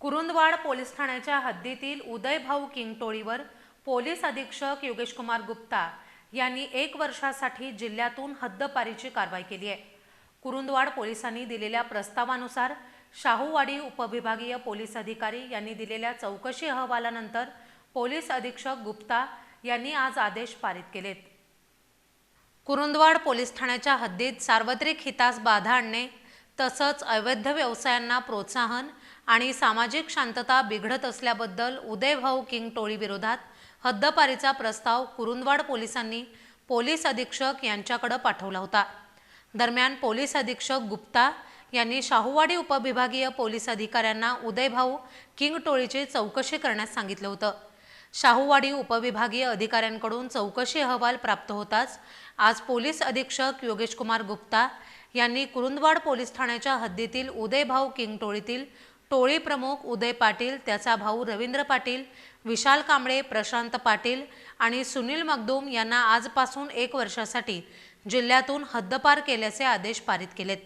Kurundwad police ठाण्याच्या हद्दीतील उदयभाऊ किंगटोळीवर police अधीक्षक योगेश कुमार गुप्ता यांनी एक वर्षासाठी जिल्ह्यातून हद्दपारीची कारवाई केली आहे. कुरुंदवाड पोलिसांनी दिलेल्या प्रस्तावानुसार शाहूवाडी उपविभागीय पोलीस अधिकारी यांनी दिलेल्या चौकशी अहवालानंतर पोलीस अधीक्षक गुप्ता यांनी आज आदेश पारित केलेत. कुरुंदवाड पोलीस ठाण्याच्या हद्दीत सार्वत्रिक हितास बाधा आणणे तसंच अवैध व्यवसायांना प्रोत्साहन आणि सामाजिक शांतता बिघडत असल्याबद्दल उदयभाऊ किंग टोळीविरोधात हद्दपारीचा प्रस्ताव कुरुंदवाड पोलिसांनी पोलीस अधीक्षक यांच्याकडे पाठवला होता. दरम्यान पोलीस अधीक्षक गुप्ता यांनी शाहूवाडी उपविभागीय पोलीस अधिकाऱ्यांना उदयभाऊ किंग टोळीची चौकशी करण्यास सांगितलं होतं. शाहूवाडी उपविभागीय अधिकाऱ्यांकडून चौकशी अहवाल प्राप्त होताच आज पोलीस अधीक्षक योगेश कुमार गुप्ता यांनी कुरुंदवाड पोलीस ठाण्याच्या हद्दीतील उदय भाऊ किंग टोळीतील टोळी प्रमुख उदय पाटील त्याचा भाऊ रवींद्र पाटील विशाल कांबळे प्रशांत पाटील आणि सुनील मगदूम यांना आजपासून एक वर्षासाठी जिल्ह्यातून हद्दपार केल्याचे आदेश पारित केलेत.